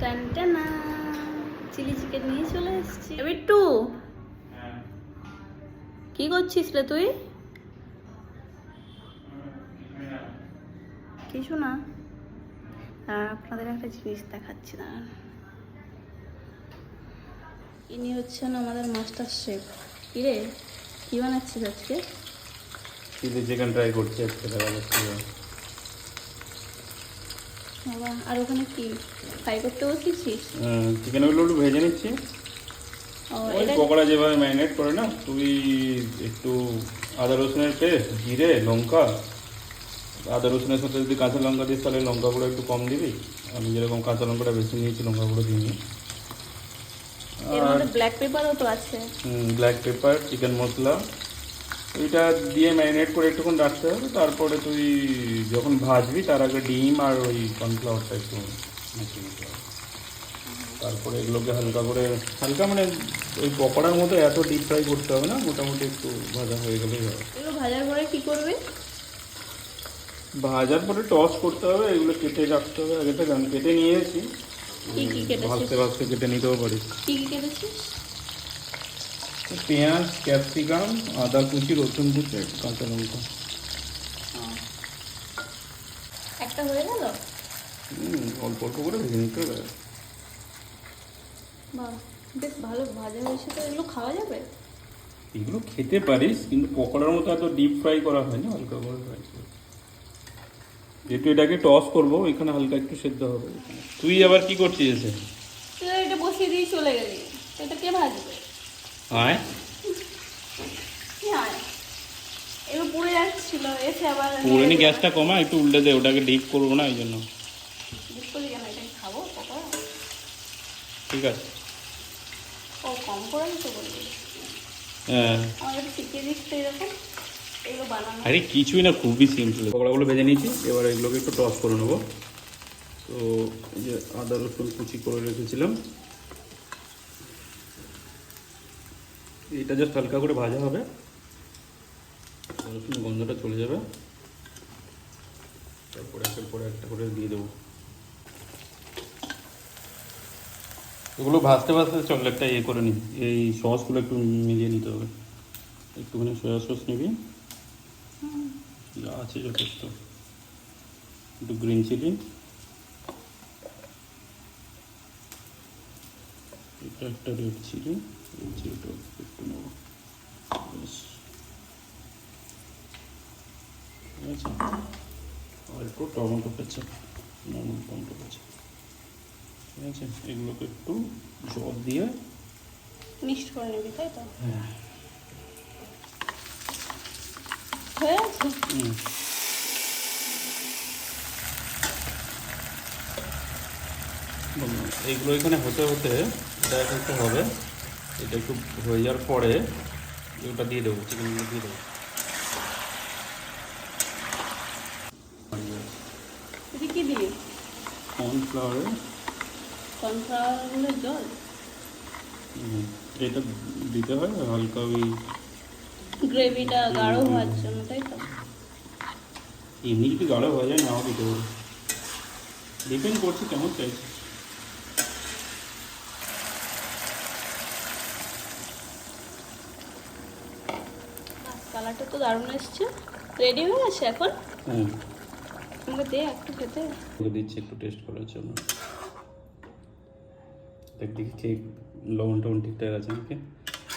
টান টানা chilli chicken নিয়ে চলে এসেছি। বিট্টু কি করছিস রে তুই? কিছু না। আপনাদের একটা জিনিস দেখাচ্ছি না ইনি হচ্ছেন আমাদের মাস্টার শেফ কিরে কি বানাচ্ছিস আজকে? চিলি চিকেন ট্রাই করছি আজকে দেখা যাচ্ছে বাবা আর ওখানে কি? ফ্রাই করতে বসেছিস? চিকেনগুলো একটু ভেজে নিচ্ছি। ওই পকোড়া যেভাবে ম্যারিনেট করে না তুই একটু আদা রসুনের পেস্ট জিরে লঙ্কা আদা রসুনের সাথে যদি কাঁচা লঙ্কা দিস তাহলে লঙ্কা গুঁড়ো একটু কম দিবি। আমি যেরকম কাঁচা লঙ্কাটা বেশি নিয়েছি লঙ্কা গুঁড়ো দিইনি। ব্ল্যাক পেপারও তো আছে। ব্ল্যাক পেপার চিকেন মশলা ওইটা দিয়ে ম্যারিনেট করে একটুক্ষণ রাখতে হবে তারপরে তুই যখন ভাজবি তার আগে ডিম আর ওই কর্নফ্লাওয়ারটা একটু মিশিয়ে দিতে হবে। তারপরে এগুলোকে হালকা করে হালকা মানে ওই পকোড়ার মতো এত ডিপ ফ্রাই করতে হবে না মোটামুটি একটু ভাজা হয়ে গেলেই হবে। ভাজার পরে কি করবে? ভাজার পরে টস করতে হবে এগুলো কেটে রাখতে হবে আগে থেকে আমি কেটে নিয়ে এসেছি ভাজতে ভাজতে কেটে নিতেও পারিস কি কি কেটেছিস? পেঁয়াজ ক্যাপসিকাম আদা কুচি রসুন কুচি কাঁচা লঙ্কা। একটা হয়ে গেল? হুম, অল্প অল্প করে ভেজে নিতে হবে। বেশ ভালো ভাজা হয়েছে তো। এগুলো খাওয়া যাবে? এগুলো খেতে পারিস কিন্তু পকোড়ার মতো এত ডিপ ফ্রাই করা হয় না হালকা করে ফ্রাই করে। যেহেতু এটাকে টস করব এখানে হালকা একটু সেদ্ধ হবে। তুই আবার কি করছিস এসে? এটা বসিয়ে দিয়ে চলে গেলি। এটা কে ভাজবে? হয়। পুরোনি মানে গ্যাসটা কমা একটু উল্টে দে ওটাকে ডিপ করব না এই জন্য। ঠিক আছে। হ্যাঁ। আরে কিছুই না খুবই সিম্পল পকোড়াগুলো ভেজে নিয়েছি এবার এগুলোকে একটু টস করে নেব। তো এই যে আদা রসুন কুচি করে রেখেছিলাম। এটা জাস্ট হালকা করে ভাজা হবে। রসুন গন্ধটা চলে যাবে। তারপরে একের পরে একটা করে দিয়ে দেবো। এগুলো ভাজতে ভাজতে চল একটা ইয়ে করে নি এই সসগুলো একটু মিলিয়ে নিতে হবে। একটুখানি সয়া সস নিবি। যা আছে যথেষ্ট। একটু গ্রিন চিলি একটা রেড চিলি রেড চিলিটা একটু নেব আর একটু tomato ketchup normal tomato ketchup ঠিক আছে? এগুলোকে একটু জল দিয়ে মিক্সড করে নিবি তাই তো? হ্যাঁ। হয়ে আছে হুম। এইগুলো এখানে হতে হতে এটা একটু হবে। এটা একটু হয়ে যাওয়ার পরে ওটা দিয়ে দেবো চিকেনগুলো দিয়ে দেবো। এটা কি কর্নফ্লাওয়ারে কর্নফ্লাওয়ারের জল? এটা দিতে হয় হালকা ওই গ্রেভিটা গাঢ় হওয়ার জন্য তাই তো? এমনি যদি গাঢ় হয়ে যায় নাও দিতে পারি। ডিপেন্ড করছে কেমন চাইছে কালারটা তো দারুণ এসছে। রেডি হয়ে গেছে এখন? হুম। আমাকে দে একটু খেতে। দিচ্ছি একটু টেস্ট করার জন্য। দেখ দেখি লবণ টবণ ঠিকঠাক আছে নাকি?